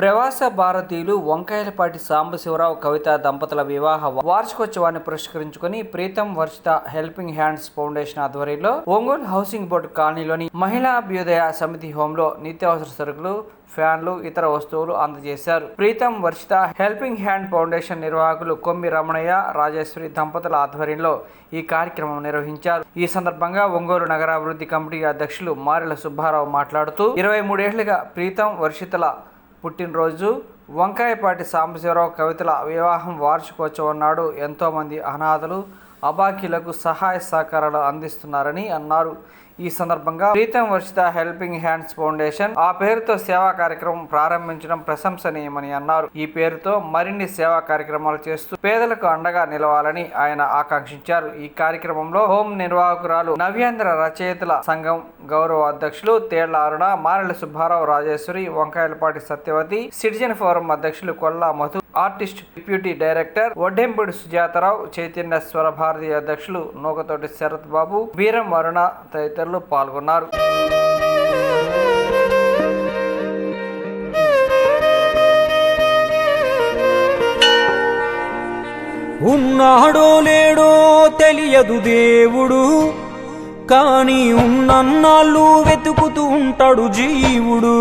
ప్రవాస భారతీయులు వంకాయలపాటి సాంబశివరావు కవిత దంపతుల వివాహ వార్షికోత్సవాన్ని పురస్కరించుకుని Preetham Varshitha helping hands foundation ఆధ్వర్యంలో ఒంగోలు హౌసింగ్ బోర్డు కాలనీలోని మహిళా అభ్యుదయ సమితి హోంలో నిత్యావసర సరుకులు ఫ్యాన్లు ఇతర వస్తువులు అందజేశారు. Preetham Varshitha helping hand foundation నిర్వాహకులు కొమ్మి రమణయ్య రాజేశ్వరి దంపతుల ఆధ్వర్యంలో ఈ కార్యక్రమం నిర్వహించారు. ఈ సందర్భంగా ఒంగోలు నగరాభివృద్ధి కమిటీ అధ్యక్షులు మారెల సుబ్బారావు మాట్లాడుతూ ఇరవై మూడేళ్ళుగా ప్రీతం వర్షితల పుట్టినరోజు వంకాయపాటి సాంబశివరావు కవితల వివాహం వార్షికోత్సవం నాడు ఎంతోమంది అనాథలు అబాకీలకు సహాయ సహకారాలు అందిస్తున్నారని అన్నారు. ఈ సందర్భంగా Preetham Varshitha helping hands foundation ఆ పేరుతో సేవా కార్యక్రమం ప్రారంభించడం ప్రశంసనీయమని అన్నారు. ఈ పేరుతో మరిన్ని సేవా కార్యక్రమాలు చేస్తూ పేదలకు అండగా నిలవాలని ఆయన ఆకాంక్షించారు. ఈ కార్యక్రమంలో హోం నిర్వాహకురాలు నవ్యాంధ్ర రచయితల సంఘం గౌరవ అధ్యక్షులు తేళ్ళ అరుణ మారెల సుబ్బారావు రాజేశ్వరి వంకాయలపాటి సత్యవతి సిటిజన్ ఫోరం అధ్యక్షులు Kolla Madhu artist deputy director Oddempudi Sujatha Rao Chaitanya Swara Bharathi అధ్యక్షులు నూకతోటి శరత్ బాబు బీరం అరుణ తదితరులు పాల్గొన్నారు. ఉన్నాడో లేడో తెలియదు దేవుడు కాని ఉన్నన్నాళ్ళు వెతుకుతూ ఉంటాడు జీవుడు.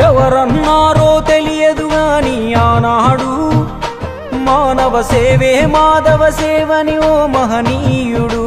ఎవరన్నారో తెలియదు గాని ఆనాడు మానవ సేవే మాధవ సేవని ఓ మహనీయుడు.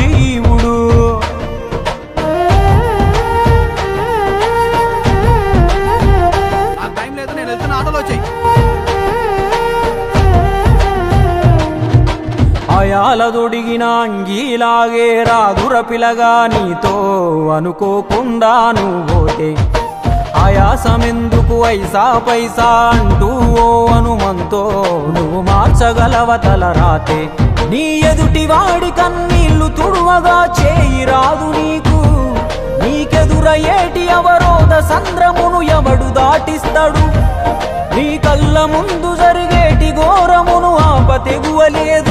అయాల దొడిగిన రాదుర పిలగా నీతో అనుకోకుండా నువ్వోతే ఆయాసమెందుకు ఐసా పైసా అంటూ ఓ అనుమంతో నువ్వు మార్చగలవ తల రాతే. నీ ఎదుటి వాడి కన్నీళ్ళు తుడువగా చేయి రాదు నీకు. నీకెదురయ్యేటి అవరోధ సంద్రమును ఎవడు దాటిస్తాడు? నీ కళ్ళ ముందు జరిగేటి ఘోరమును ఆప తెగువలేదు.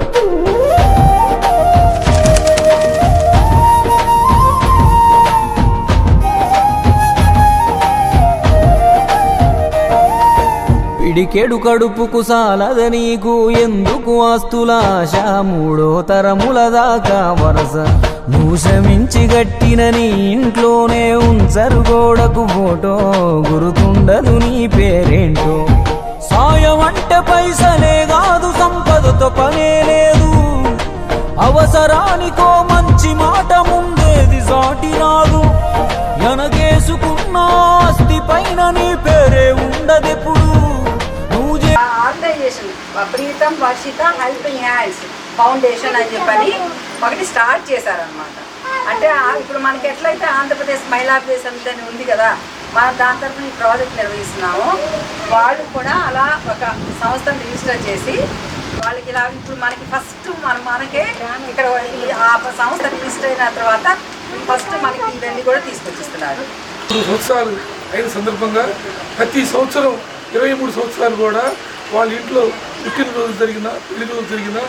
పిడికెడు కడుపుకు సాలద నీకు. ఎందుకు ఆస్తులాశ? మూడో తరముల దాకా వరస. నువ్వు శ్రమించి గట్టిన నీ ఇంట్లోనే ఉంచరు గోడకు ఫోటో. గురుతుండదు నీ పేరేంటో. సాయం అంటే పైసలే కాదు సంపదతో పనే లేదు. అవసరానికో మంచి మాట ముందేది సాటి రాదు ఎనగేసుకున్న ఆస్తి పైన నీ పేరే ఉండదెప్పుడు. Organization Preetham Varshitha helping hands foundation అని చెప్పని ఒకటి స్టార్ట్ చేశారనమాట అంటే ఇప్పుడు మనకి ఎట్లయితే ఆంధ్రప్రదేశ్ మహిళా సమితి అని ఉంది కదా మనం దాని తరఫున ఈ ప్రాజెక్ట్ నిర్వహిస్తున్నాము. వాళ్ళు కూడా అలా ఒక సంస్థను రిజిస్టర్ చేసి వాళ్ళకి ఇలా ఇప్పుడు మనకి ఫస్ట్ మన మనకే ఇక్కడ ఆ సంస్థ రిజిస్టర్ అయిన తర్వాత ఫస్ట్ మనకి ఇవన్నీ కూడా తీసుకొచ్చిస్తున్నారు. మూడు సంవత్సరాలు అయిన సందర్భంగా ప్రతి సంవత్సరం ఇరవై మూడు సంవత్సరాలు కూడా వాళ్ళ ఇంట్లో పుట్టినరోజు జరిగిన పెళ్ళి రోజు జరిగిన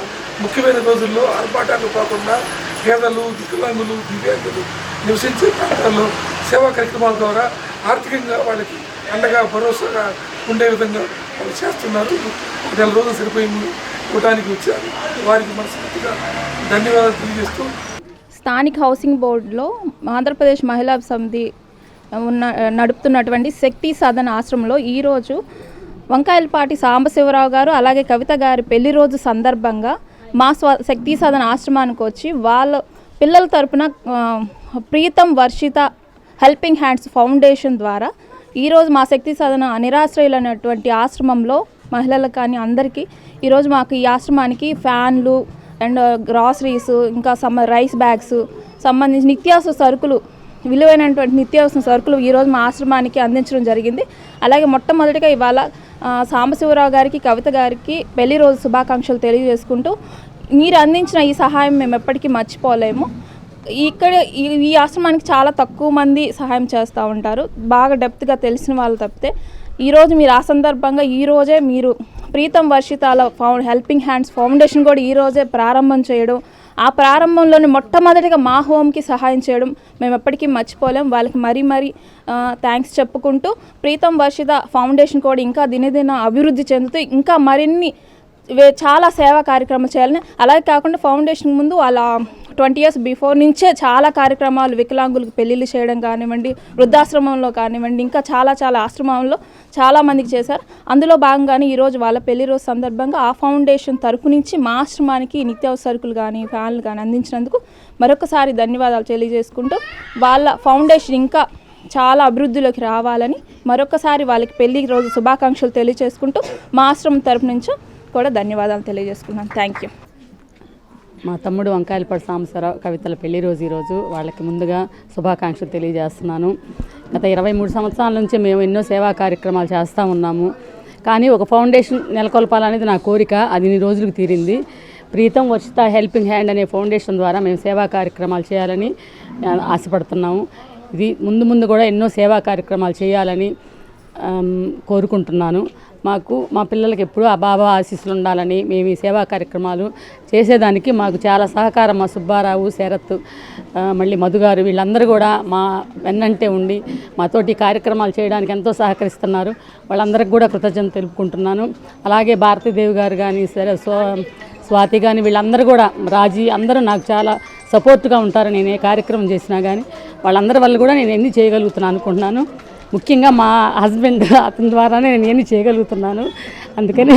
ముఖ్యమైన రోజుల్లో ఆర్భాటాలు కాకుండా పేదలు వికలాంగులు దివ్యాంగులు నివసించే ప్రాంతాల్లో సేవా కార్యక్రమాల ద్వారా ఆర్థికంగా వాళ్ళకి అండగా భరోసాగా ఉండే విధంగా వాళ్ళు చేస్తున్నారు. నెల రోజులు సరిపోయింది. ఇవ్వడానికి వచ్చారు. వారికి మనస్ఫూర్తిగా ధన్యవాదాలు తెలియజేస్తూ స్థానిక హౌసింగ్ బోర్డులో ఆంధ్రప్రదేశ్ మహిళా సమితి ఉన్న నడుపుతున్నటువంటి శక్తి సాధన ఆశ్రమంలో ఈరోజు వంకాయలపాటి సాంబశివరావు గారు అలాగే కవిత గారి పెళ్ళి రోజు సందర్భంగా మా స్వ శక్తి సాధన ఆశ్రమానికి వచ్చి వాళ్ళ పిల్లల తరపున Preetham Varshitha helping hands foundation ద్వారా ఈరోజు మా శక్తి సాధన నిరాశ్రయులైనటువంటి ఆశ్రమంలో మహిళలకు కానీ అందరికీ ఈరోజు మాకు ఈ ఆశ్రమానికి ఫ్యాన్లు అండ్ గ్రాసరీస్ ఇంకా సమ్ రైస్ బ్యాగ్స్ సంబంధించి నిత్యావసర సరుకులు విలువైనటువంటి నిత్యావసర సరుకులు ఈరోజు మా ఆశ్రమానికి అందించడం జరిగింది. అలాగే మొట్టమొదటిగా ఇవాళ సాంబశివరావు గారికి కవిత గారికి పెళ్ళి రోజు శుభాకాంక్షలు తెలియజేసుకుంటూ మీరు అందించిన ఈ సహాయం మేము ఎప్పటికీ మర్చిపోలేము. ఇక్కడ ఈ ఈ ఆశ్రమానికి చాలా తక్కువ మంది సహాయం చేస్తూ ఉంటారు. బాగా డెప్త్గా తెలిసిన వాళ్ళు తప్పితే. ఈరోజు మీరు ఆ సందర్భంగా ఈరోజే మీరు ప్రీతం వర్షితాల ఫౌండ్ హెల్పింగ్ హ్యాండ్స్ ఫౌండేషన్ కూడా ఈరోజే ప్రారంభం చేయడం ఆ ప్రారంభంలోనే మొట్టమొదటిగా మా హోమ్కి సహాయం చేయడం మేము ఎప్పటికీ మర్చిపోలేం. వాళ్ళకి మరీ మరీ థ్యాంక్స్ చెప్పుకుంటూ ప్రీతం వర్షిత ఫౌండేషన్ కూడా ఇంకా దినదిన అభివృద్ధి చెందుతూ ఇంకా మరిన్ని చాలా సేవా కార్యక్రమాలు చేయాలని. అలాగే కాకుండా ఫౌండేషన్ ముందు వాళ్ళ ట్వంటీ ఇయర్స్ బిఫోర్ నుంచే చాలా కార్యక్రమాలు వికలాంగులకు పెళ్ళిళ్ళు చేయడం కానివ్వండి వృద్ధాశ్రమంలో కానివ్వండి ఇంకా చాలా చాలా ఆశ్రమంలో చాలా మందికి చేశారు. అందులో భాగంగానే ఈరోజు వాళ్ళ పెళ్ళి రోజు సందర్భంగా ఆ ఫౌండేషన్ తరపు నుంచి మా ఆశ్రమానికి నిత్యావసర సరుకులు కానీ ఫ్యాన్లు కానీ అందించినందుకు మరొకసారి ధన్యవాదాలు తెలియజేసుకుంటూ వాళ్ళ ఫౌండేషన్ ఇంకా చాలా అభివృద్ధిలోకి రావాలని మరొకసారి వాళ్ళకి పెళ్ళి రోజు శుభాకాంక్షలు తెలియజేసుకుంటూ మా ఆశ్రమం తరపు నుంచి కూడా ధన్యవాదాలు తెలియజేసుకున్నాను థ్యాంక్ యూ మా తమ్ముడు వంకాయలపాటి సాంబశివరావు కవితల పెళ్ళి రోజు ఈరోజు వాళ్ళకి ముందుగా శుభాకాంక్షలు తెలియజేస్తున్నాను. గత ఇరవై మూడు సంవత్సరాల నుంచి మేము ఎన్నో సేవా కార్యక్రమాలు చేస్తూ ఉన్నాము. కానీ ఒక ఫౌండేషన్ నెలకొల్పాలనేది నా కోరిక. అది ఇన్ని రోజులకు తీరింది. ప్రీతం వచ్చిత హెల్పింగ్ హ్యాండ్ అనే ఫౌండేషన్ ద్వారా మేము సేవా కార్యక్రమాలు చేయాలని ఆశపడుతున్నాము. ఇది ముందు ముందు కూడా ఎన్నో సేవా కార్యక్రమాలు చేయాలని కోరుకుంటున్నాను. మాకు మా పిల్లలకి ఎప్పుడూ ఆ బాబా ఆశీస్సులు ఉండాలని మేము ఈ సేవా కార్యక్రమాలు చేసేదానికి మాకు చాలా సహకారం. మా సుబ్బారావు శరత్ మళ్ళీ మధుగారు వీళ్ళందరూ కూడా మా వెన్నంటే ఉండి మాతోటి కార్యక్రమాలు చేయడానికి ఎంతో సహకరిస్తున్నారు. వాళ్ళందరికీ కూడా కృతజ్ఞత తెలుపుకుంటున్నాను. అలాగే భారతీదేవి గారు కానీ సరే స్వాతి కానీ వీళ్ళందరూ కూడా రాజీ అందరూ నాకు చాలా సపోర్ట్గా ఉంటారు. నేను ఏ కార్యక్రమం చేసినా కానీ వాళ్ళందరి వల్ల కూడా నేను ఎన్ని చేయగలుగుతున్నాను అనుకుంటున్నాను. ముఖ్యంగా మా హస్బెండ్ అతని ద్వారానే నేను ఎన్ని చేయగలుగుతున్నాను. అందుకని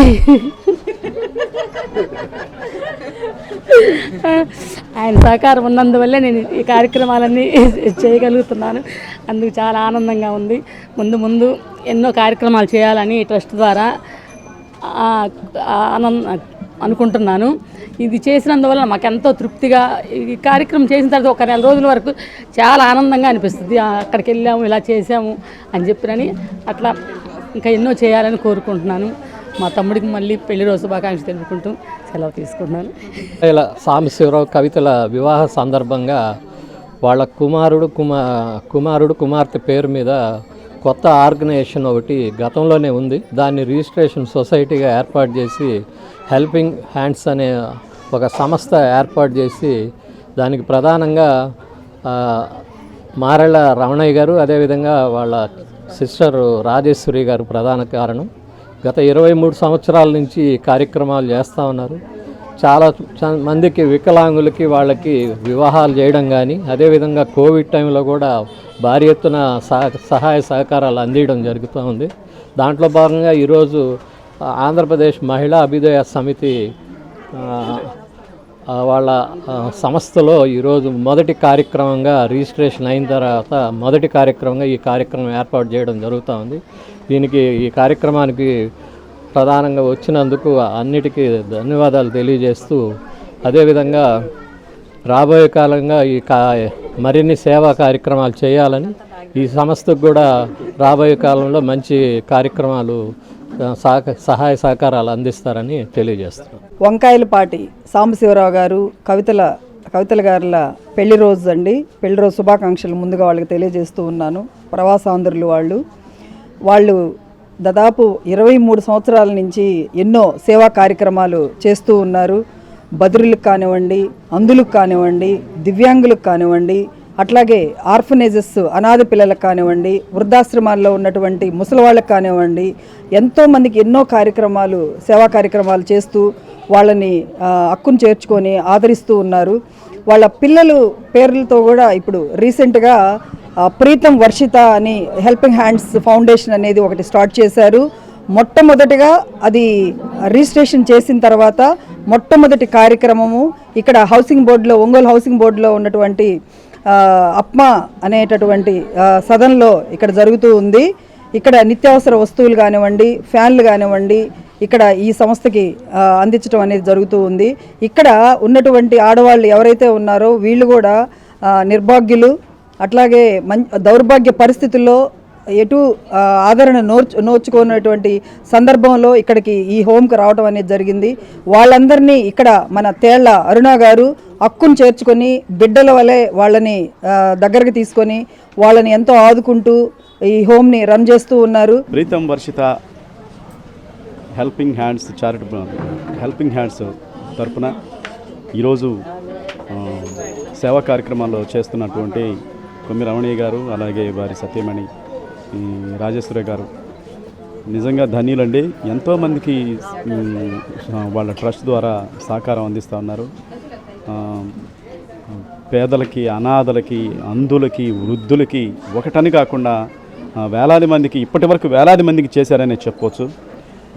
ఆయన సహకారం ఉన్నందువల్లే నేను ఈ కార్యక్రమాలన్నీ చేయగలుగుతున్నాను. అందుకు చాలా ఆనందంగా ఉంది. ముందు ముందు ఎన్నో కార్యక్రమాలు చేయాలని ఈ ట్రస్ట్ ద్వారా ఆనంద అనుకుంటున్నాను. ఇది చేసినందువల్ల మాకు ఎంతో తృప్తిగా ఈ కార్యక్రమం చేసిన తర్వాత ఒక నెల రోజుల వరకు చాలా ఆనందంగా అనిపిస్తుంది. అక్కడికి వెళ్ళాము ఇలా చేసాము అని చెప్పినని అట్లా ఇంకా ఎన్నో చేయాలని కోరుకుంటున్నాను. మా తమ్ముడికి మళ్ళీ పెళ్ళి రోజు శుభాకాంక్షలు తెలుపుకుంటూ సెలవు తీసుకుంటున్నాను. ఇలా స్వామి శివరావు కవితల వివాహ సందర్భంగా వాళ్ళ కుమారుడు కుమా కుమారుడు కుమార్తె పేరు మీద కొత్త ఆర్గనైజేషన్ ఒకటి గతంలోనే ఉంది. దాన్ని రిజిస్ట్రేషన్ సొసైటీగా ఏర్పాటు చేసి హెల్పింగ్ హ్యాండ్స్ అనే ఒక సంస్థ ఏర్పాటు చేసి దానికి ప్రధానంగా మారెళ్ళ రమణయ్య గారు అదేవిధంగా వాళ్ళ సిస్టర్ రాజేశ్వరి గారు ప్రధాన కారణం. గత ఇరవై మూడు సంవత్సరాల నుంచి కార్యక్రమాలు చేస్తూ ఉన్నారు. చాలా మందికి వికలాంగులకి వాళ్ళకి వివాహాలు చేయడం కానీ అదేవిధంగా కోవిడ్ టైంలో కూడా భారీ ఎత్తున సహ- సహాయ సహకారాలు అందించడం జరుగుతూ ఉంది. దాంట్లో భాగంగా ఈరోజు ఆంధ్రప్రదేశ్ మహిళా అభ్యుదయ సమితి వాళ్ళ సంస్థలో ఈరోజు మొదటి కార్యక్రమంగా రిజిస్ట్రేషన్ అయిన తర్వాత మొదటి కార్యక్రమంగా ఈ కార్యక్రమం ఏర్పాటు చేయడం జరుగుతూ ఉంది. దీనికి ఈ కార్యక్రమానికి ప్రధానంగా వచ్చినందుకు అన్నిటికీ ధన్యవాదాలు తెలియజేస్తూ అదేవిధంగా రాబోయే కాలంగా ఈ కా మరిన్ని సేవా కార్యక్రమాలు చేయాలని ఈ సంస్థకు కూడా రాబోయే కాలంలో మంచి కార్యక్రమాలు సహాయ సహకారాలు అందిస్తారని తెలియజేస్తున్నాను వంకాయలపాటి సాంబశివరావు గారు కవితల కవితల గారుల పెళ్ళి రోజు అండి. పెళ్ళి రోజు శుభాకాంక్షలు ముందుగా వాళ్ళకి తెలియజేస్తూ ఉన్నాను. ప్రవాసాంధ్రులు వాళ్ళు. వాళ్ళు దాదాపు ఇరవై మూడు సంవత్సరాల నుంచి ఎన్నో సేవా కార్యక్రమాలు చేస్తూ ఉన్నారు. బదురులకు కానివ్వండి అందులకు కానివ్వండి దివ్యాంగులకు కానివ్వండి అట్లాగే ఆర్ఫనేజెస్ అనాథ పిల్లలకు కానివ్వండి వృద్ధాశ్రమాల్లో ఉన్నటువంటి ముసలి వాళ్ళకి కానివ్వండి ఎంతోమందికి ఎన్నో కార్యక్రమాలు సేవా కార్యక్రమాలు చేస్తూ వాళ్ళని హక్కును చేర్చుకొని ఆదరిస్తూ ఉన్నారు. వాళ్ళ పిల్లలు పేర్లతో కూడా ఇప్పుడు రీసెంట్గా ప్రీతం వర్షిత అని హెల్పింగ్ హ్యాండ్స్ ఫౌండేషన్ అనేది ఒకటి స్టార్ట్ చేశారు. మొట్టమొదటిగా అది రిజిస్ట్రేషన్ చేసిన తర్వాత మొట్టమొదటి కార్యక్రమము ఇక్కడ హౌసింగ్ బోర్డులో ఒంగోలు హౌసింగ్ బోర్డులో ఉన్నటువంటి అప్మా అనేటటువంటి సదన్లో ఇక్కడ జరుగుతూ ఉంది. ఇక్కడ నిత్యావసర వస్తువులు కానివ్వండి ఫ్యాన్లు కానివ్వండి ఇక్కడ ఈ సంస్థకి అందించడం అనేది జరుగుతూ ఉంది. ఇక్కడ ఉన్నటువంటి ఆడవాళ్ళు ఎవరైతే ఉన్నారో వీళ్ళు కూడా నిర్భాగ్యులు. అట్లాగే మం దౌర్భాగ్య పరిస్థితుల్లో ఎటు ఆదరణ నోర్చు నోచుకున్నటువంటి సందర్భంలో ఇక్కడికి ఈ హోమ్కి రావడం అనేది జరిగింది. వాళ్ళందరినీ ఇక్కడ మన తేళ్ళ అరుణ గారు హక్కును చేర్చుకొని బిడ్డల వలె వాళ్ళని దగ్గరకు దగ్గరికి తీసుకొని వాళ్ళని ఎంతో ఆదుకుంటూ ఈ హోమ్ని రన్ చేస్తూ ఉన్నారు. Preetham Varshitha helping hands charitable helping hands తరపున ఈరోజు సేవా కార్యక్రమాల్లో చేస్తున్నటువంటి కొమ్మి రమణయ్య గారు అలాగే వారి సత్యమణి రాజేశ్వరి గారు. నిజంగా ధన్యులండి. ఎంతోమందికి వాళ్ళ ట్రస్ట్ ద్వారా సహకారం అందిస్తూ ఉన్నారు. పేదలకి అనాథలకి అంధులకి వృద్ధులకి ఒకటని కాకుండా వేలాది మందికి ఇప్పటి వరకు వేలాది మందికి చేశారనే చెప్పవచ్చు